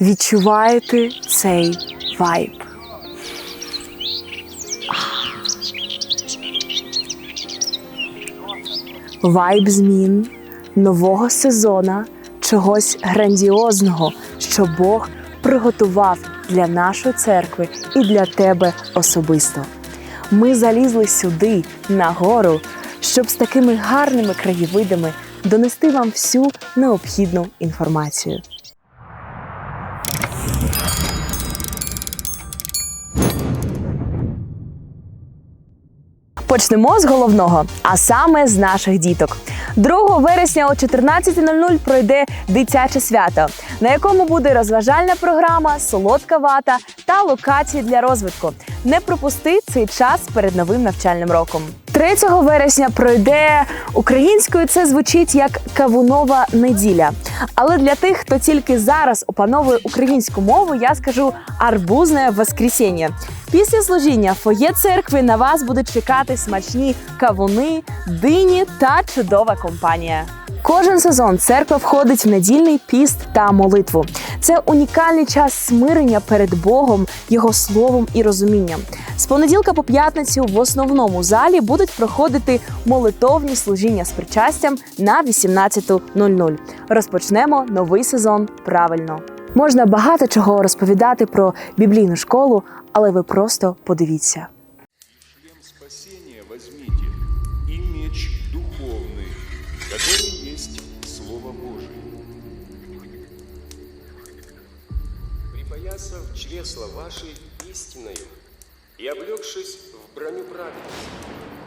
відчуваєте цей вайб. Вайб змін, нового сезона, чогось грандіозного, що Бог приготував для нашої церкви і для тебе особисто. Ми залізли сюди, на гору, щоб з такими гарними краєвидами донести вам всю необхідну інформацію. Почнемо з головного, а саме з наших діток. 2 вересня о 14.00 пройде дитяче свято, на якому буде розважальна програма, солодка вата та локації для розвитку. Не пропусти цей час перед новим навчальним роком. 3 вересня пройде українською. Це звучить як кавунова неділя. Але для тих, хто тільки зараз опановує українську мову, я скажу арбузне воскресіння. Після служіння фоє церкви на вас будуть чекати смачні кавуни, дині та чудова компанія. Кожен сезон церква входить в недільний піст та молитву. Це унікальний час смирення перед Богом, Його словом і розумінням. З понеділка по п'ятницю в основному залі будуть проходити молитовні служіння з причастям на 18.00. Розпочнемо новий сезон правильно. Можна багато чого розповідати про біблійну школу, але ви просто подивіться. Шлем возьмите и меч духовный, который есть Слово Божие. припоясав чресла ваши истиною и облегшись в броню праведности. –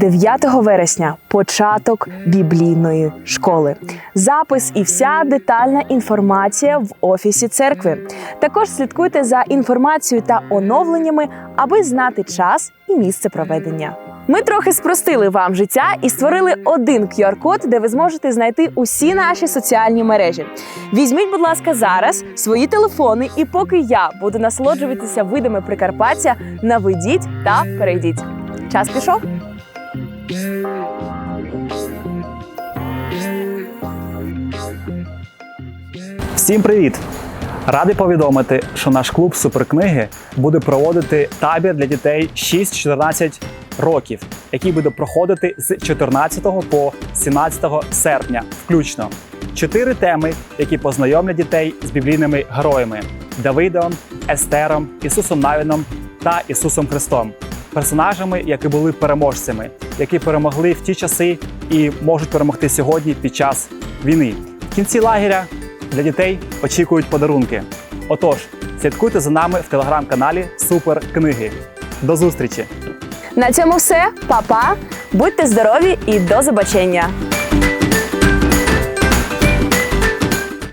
9 вересня початок біблійної школи. Запис і вся детальна інформація в офісі церкви. Також слідкуйте за інформацією та оновленнями, аби знати час і місце проведення. Ми трохи спростили вам життя і створили один QR-код, де ви зможете знайти усі наші соціальні мережі. Візьміть, будь ласка, зараз свої телефони, і поки я буду насолоджуватися видами Прикарпаття, наведіть та перейдіть. Час пішов. Всім привіт! Радий повідомити, що наш клуб суперкниги буде проводити табір для дітей 6-14 років, який буде проходити з 14 по 17 серпня, включно. Чотири теми, які познайомлять дітей з біблійними героями: Давидом, Естером, Ісусом Навіном та Ісусом Христом, персонажами, які були переможцями, які перемогли в ті часи і можуть перемогти сьогодні під час війни. В кінці лагеря для дітей очікують подарунки. Отож, слідкуйте за нами в телеграм-каналі Супер Книги. До зустрічі! На цьому все, Па-па! Будьте здорові і до побачення!